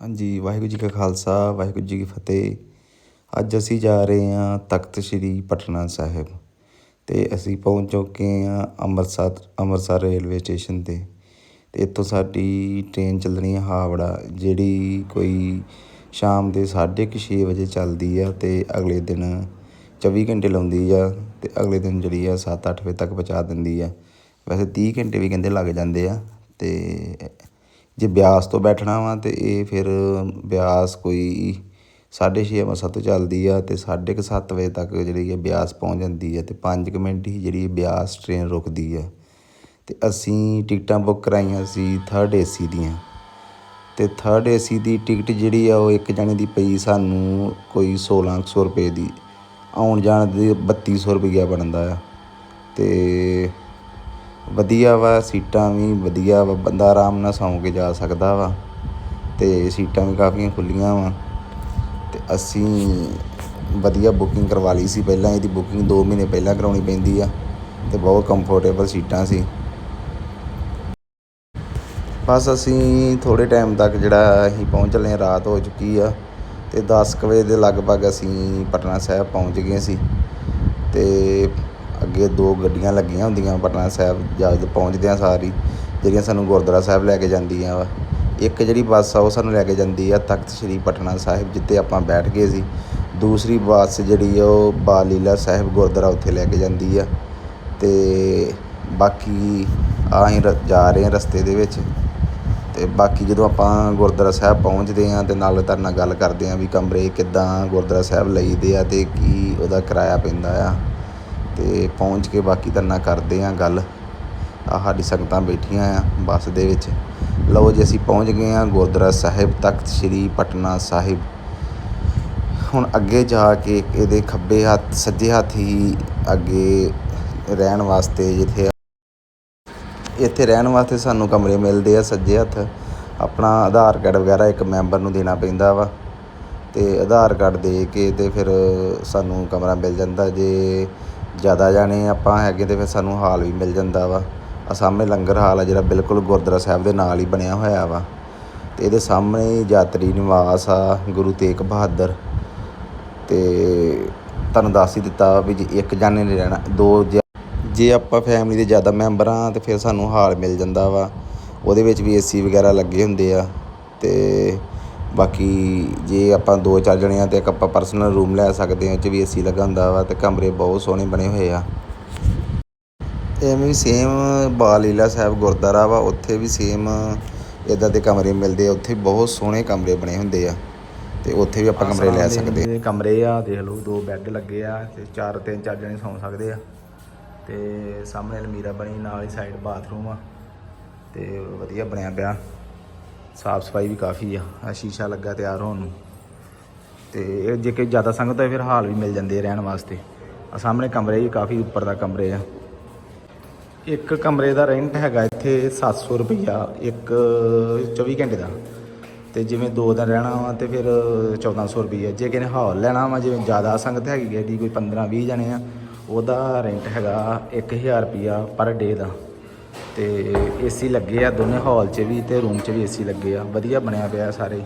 ਹਾਂਜੀ, ਵਾਹਿਗੁਰੂ ਜੀ ਕਾ ਖਾਲਸਾ, ਵਾਹਿਗੁਰੂ ਜੀ ਕੀ ਫਤਿਹ। ਅੱਜ ਅਸੀਂ ਜਾ ਰਹੇ ਹਾਂ ਤਖਤ ਸ੍ਰੀ ਪਟਨਾ ਸਾਹਿਬ ਤੇ ਅਸੀਂ ਪਹੁੰਚ ਚੁੱਕੇ ਹਾਂ ਅੰਮ੍ਰਿਤਸਰ ਅੰਮ੍ਰਿਤਸਰ ਰੇਲਵੇ ਸਟੇਸ਼ਨ ਤੇ। ਤੇ ਇੱਥੋਂ ਸਾਡੀ ਟ੍ਰੇਨ ਚੱਲਣੀ ਹੈ ਹਾਵੜਾ, ਜਿਹੜੀ ਕੋਈ ਸ਼ਾਮ ਦੇ 6:30 ਵਜੇ ਚੱਲਦੀ ਆ ਤੇ ਅਗਲੇ ਦਿਨ 24 ਘੰਟੇ ਲਾਉਂਦੀ ਆ ਤੇ ਅਗਲੇ ਦਿਨ ਜਿਹੜੀ ਆ 7-8 ਵਜੇ ਤੱਕ ਪਹੁੰਚਾ ਦਿੰਦੀ ਆ। ਵੈਸੇ 30 ਘੰਟੇ ਵੀ ਕਹਿੰਦੇ ਲੱਗ ਜਾਂਦੇ ਆ ਤੇ ਜੇ ਬਿਆਸ ਤੋਂ ਬੈਠਣਾ ਵਾ ਤੇ ਇਹ ਫਿਰ ਬਿਆਸ ਕੋਈ ਸਾਢੇ ਛੇ ਅੰਮ੍ਰਿਤਸਰ ਚੱਲਦੀ ਆ ਤੇ ਸਾਢੇ ਕੁ ਸੱਤ ਵਜੇ ਤੱਕ ਜਿਹੜੀ ਹੈ ਬਿਆਸ ਪਹੁੰਚ ਜਾਂਦੀ ਹੈ ਤੇ ਪੰਜ ਕੁ ਮਿੰਟ ਹੀ ਜਿਹੜੀ ਬਿਆਸ ਟ੍ਰੇਨ ਰੁਕਦੀ ਆ। ਤੇ ਅਸੀਂ ਟਿਕਟਾਂ ਬੁੱਕ ਕਰਾਈਆਂ ਸੀ ਥਰਡ ਏਸੀ ਦੀਆਂ। ਤੇ ਥਰਡ ਏਸੀ ਦੀ ਟਿਕਟ ਜਿਹੜੀ ਆ ਉਹ ਇੱਕ ਜਣੇ ਦੀ ਪਈ ਸਾਨੂੰ ਕੋਈ 1600 ਰੁਪਏ ਦੀ। ਆਉਣ ਜਾਣ ਦੀ 3200 ਰੁਪਈਆ ਬਣਦਾ ਆ। ਤੇ ਵਧੀਆ ਵਾ, ਸੀਟਾਂ ਵੀ ਵਧੀਆ ਵਾ, ਬੰਦਾ ਆਰਾਮ ਨਾਲ ਸੌਂ ਕੇ ਜਾ ਸਕਦਾ ਵਾ ਅਤੇ ਸੀਟਾਂ ਵੀ ਕਾਫੀਆਂ ਖੁੱਲ੍ਹੀਆਂ ਵਾ ਅਤੇ ਅਸੀਂ ਵਧੀਆ ਬੁਕਿੰਗ ਕਰਵਾ ਲਈ ਸੀ ਪਹਿਲਾਂ, ਇਹਦੀ ਬੁਕਿੰਗ ਦੋ ਮਹੀਨੇ ਪਹਿਲਾਂ ਕਰਾਉਣੀ ਪੈਂਦੀ ਆ ਅਤੇ ਬਹੁਤ ਕੰਫਰਟੇਬਲ ਸੀਟਾਂ ਸੀ। ਬਸ ਅਸੀਂ ਥੋੜ੍ਹੇ ਟਾਈਮ ਤੱਕ ਜਿਹੜਾ ਅਸੀਂ ਪਹੁੰਚ ਚੱਲੇ ਹਾਂ, ਰਾਤ ਹੋ ਚੁੱਕੀ ਆ ਅਤੇ 10 ਕੁ ਵਜੇ ਦੇ ਲਗਭਗ ਅਸੀਂ ਪਟਨਾ ਸਾਹਿਬ ਪਹੁੰਚ ਗਏ ਸੀ ਅਤੇ ਅੱਗੇ ਦੋ ਗੱਡੀਆਂ ਲੱਗੀਆਂ ਹੁੰਦੀਆਂ ਪਟਨਾ ਸਾਹਿਬ ਜਦ ਪਹੁੰਚਦੇ ਆ ਸਾਰੀ, ਜਿਹੜੀਆਂ ਸਾਨੂੰ ਗੁਰਦੁਆਰਾ ਸਾਹਿਬ ਲੈ ਕੇ ਜਾਂਦੀਆਂ ਵਾ। ਇੱਕ ਜਿਹੜੀ ਬੱਸ ਆ ਉਹ ਸਾਨੂੰ ਲੈ ਕੇ ਜਾਂਦੀ ਆ ਤਖਤ ਸ੍ਰੀ ਪਟਨਾ ਸਾਹਿਬ, ਜਿੱਥੇ ਆਪਾਂ ਬੈਠ ਗਏ ਸੀ। ਦੂਸਰੀ ਬੱਸ ਜਿਹੜੀ ਆ ਉਹ ਬਾਲੀਲਾ ਸਾਹਿਬ ਗੁਰਦੁਆਰਾ ਉੱਥੇ ਲੈ ਕੇ ਜਾਂਦੀ ਆ। ਤੇ ਬਾਕੀ ਅਸੀਂ ਰ- ਜਾ ਰਹੇ ਹਾਂ ਰਸਤੇ ਦੇ ਵਿੱਚ। ਤੇ ਬਾਕੀ ਜਦੋਂ ਆਪਾਂ ਗੁਰਦੁਆਰਾ ਸਾਹਿਬ ਪਹੁੰਚਦੇ ਹਾਂ ਤੇ ਨਾਲ ਤੁਹਾਡੇ ਨਾਲ ਗੱਲ ਕਰਦੇ ਹਾਂ ਵੀ ਕਮਰੇ ਕਿੱਦਾਂ ਗੁਰਦੁਆਰਾ ਸਾਹਿਬ ਲਈਦੇ ਆ ਤੇ ਕੀ ਉਹਦਾ ਕਿਰਾਇਆ ਪੈਂਦਾ ਆ। ਤੇ ਪਹੁੰਚ ਕੇ ਬਾਕੀ ਤੁਹਾਡੇ ਨਾਲ ਕਰਦੇ ਹਾਂ ਗੱਲ। ਆ ਸਾਡੀ ਸੰਗਤਾਂ ਬੈਠੀਆਂ ਆ ਬੱਸ ਦੇ ਵਿੱਚ। ਲਓ ਜੀ, ਅਸੀਂ ਪਹੁੰਚ ਗਏ ਹਾਂ ਗੁਰਦੁਆਰਾ ਸਾਹਿਬ ਤਖਤ ਸ੍ਰੀ ਪਟਨਾ ਸਾਹਿਬ। ਹੁਣ ਅੱਗੇ ਜਾ ਕੇ ਇਹਦੇ ਖੱਬੇ ਹੱਥ, ਸੱਜੇ ਹੱਥ ਹੀ ਅੱਗੇ ਰਹਿਣ ਵਾਸਤੇ ਜਿੱਥੇ ਇੱਥੇ ਰਹਿਣ ਵਾਸਤੇ ਸਾਨੂੰ ਕਮਰੇ ਮਿਲਦੇ ਆ ਸੱਜੇ ਹੱਥ। ਆਪਣਾ ਆਧਾਰ ਕਾਰਡ ਵਗੈਰਾ ਇੱਕ ਮੈਂਬਰ ਨੂੰ ਦੇਣਾ ਪੈਂਦਾ ਵਾ। ਤੇ ਆਧਾਰ ਕਾਰਡ ਦੇ ਕੇ ਤੇ ਫਿਰ ਸਾਨੂੰ ਕਮਰਾ ਮਿਲ ਜਾਂਦਾ। ਜੇ ਜ਼ਿਆਦਾ ਜਾਣੇ ਆਪਾਂ ਹੈਗੇ ਤਾਂ ਫਿਰ ਸਾਨੂੰ ਹਾਲ ਵੀ ਮਿਲ ਜਾਂਦਾ ਵਾ। ਆ ਸਾਹਮਣੇ ਲੰਗਰ ਹਾਲ ਆ ਜਿਹੜਾ ਬਿਲਕੁਲ ਗੁਰਦੁਆਰਾ ਸਾਹਿਬ ਦੇ ਨਾਲ ਹੀ ਬਣਿਆ ਹੋਇਆ ਵਾ। ਤੇ ਇਹਦੇ ਸਾਹਮਣੇ ਯਾਤਰੀ ਨਿਵਾਸ ਆ, ਗੁਰੂ ਤੇਗ ਬਹਾਦਰ। ਤੇ ਤੁਹਾਨੂੰ ਦੱਸ ਹੀ ਦਿੱਤਾ ਵਾ ਵੀ ਜੇ ਇੱਕ ਜਾਣੇ ਨੇ ਰਹਿਣਾ, ਦੋ ਜੇ- ਜੇ ਆਪਾਂ ਫੈਮਿਲੀ ਦੇ ਜ਼ਿਆਦਾ ਮੈਂਬਰ ਆ ਤੇ ਫਿਰ ਸਾਨੂੰ ਹਾਲ ਮਿਲ ਜਾਂਦਾ ਵਾ। ਉਹਦੇ ਵਿੱਚ ਵੀ ਏਸੀ ਵਗੈਰਾ ਲੱਗੇ ਹੁੰਦੇ ਆ। ਤੇ ਬਾਕੀ ਜੇ ਆਪਾਂ ਦੋ ਚਾਰ ਜਣੇ ਆ ਤੇ ਇੱਕ ਆਪਾਂ ਪਰਸਨਲ ਰੂਮ ਲੈ ਸਕਦੇ ਆ ਉਹ 'ਚ ਵੀ ਏਸੀ ਲੱਗਾ ਹੁੰਦਾ ਵਾ ਤੇ ਕਮਰੇ ਬਹੁਤ ਸੋਹਣੇ ਬਣੇ ਹੋਏ ਆ। ਐਵੇਂ ਸੇਮ ਬਾਲੀਲਾ ਸਾਹਿਬ ਗੁਰਦੁਆਰਾ ਵਾ ਉੱਥੇ ਵੀ ਸੇਮ ਇਦਾਂ ਦੇ ਕਮਰੇ ਮਿਲਦੇ ਆ ਉੱਥੇ ਬਹੁਤ ਸੋਹਣੇ ਕਮਰੇ ਬਣੇ ਹੁੰਦੇ ਆ ਤੇ ਉੱਥੇ ਵੀ ਆਪਾਂ ਕਮਰੇ ਲੈ ਸਕਦੇ ਆ। ਕਮਰੇ ਆ ਦੇਖ ਲਓ ਦੋ ਬੈੱਡ ਲੱਗੇ ਆ ਤੇ ਚਾਰ ਤਿੰਨ ਚਾਰ ਜਣੇ ਸੌਂ ਸਕਦੇ ਆ। ਤੇ ਸਾਹਮਣੇ ਅਲਮੀਰਾ ਬਣੀ ਨਾਲ ਹੀ ਸਾਈਡ ਬਾਥਰੂਮ ਆ। ਤੇ ਵਧੀਆ ਬਣਿਆ ਪਿਆ। ਸਾਫ਼ ਸਫ਼ਾਈ ਵੀ ਕਾਫੀ ਆ ਆ ਸ਼ੀਸ਼ਾ ਲੱਗਾ ਤਿਆਰ ਹੋਣ ਨੂੰ। ਤੇ ਇਹ ਜੇ ਕੋਈ ਜ਼ਿਆਦਾ ਸੰਗਤ ਹੋਏ, ਫਿਰ ਹਾਲ ਵੀ ਮਿਲ ਜਾਂਦੇ ਰਹਿਣ ਵਾਸਤੇ। ਆ ਸਾਹਮਣੇ ਕਮਰੇ ਹੀ ਕਾਫੀ ਉੱਪਰ ਦਾ ਕਮਰੇ ਆ। ਇੱਕ ਕਮਰੇ ਦਾ ਰੈਂਟ ਹੈਗਾ ਇੱਥੇ 700 ਰੁਪਈਆ, ਇੱਕ 24 ਘੰਟੇ ਦਾ। ਤੇ ਜਿਵੇਂ ਦੋ ਦਿਨ ਰਹਿਣਾ ਵਾ ਤੇ ਫਿਰ 1400 ਰੁਪਈਆ। ਜੇ ਕਿਸੇ ਹਾਲ ਲੈਣਾ ਵਾ, ਜਿਵੇਂ ਜ਼ਿਆਦਾ ਸੰਗਤ ਹੈਗੀ ਹੈ ਦੀ ਕੋਈ 15 20 ਜਣੇ ਆ, ਉਹਦਾ ਰੈਂਟ ਹੈਗਾ 1000 ਰੁਪਈਆ ਪਰ ਡੇ ਦਾ। ਤੇ ਏਸੀ ਲੱਗੇ ਆ, ਦੋਨੇ ਹਾਲ 'ਚ ਵੀ ਤੇ ਰੂਮ 'ਚ ਵੀ ਏਸੀ ਲੱਗੇ ਆ। ਵਧੀਆ ਬਣਿਆ ਪਿਆ ਸਾਰੇ।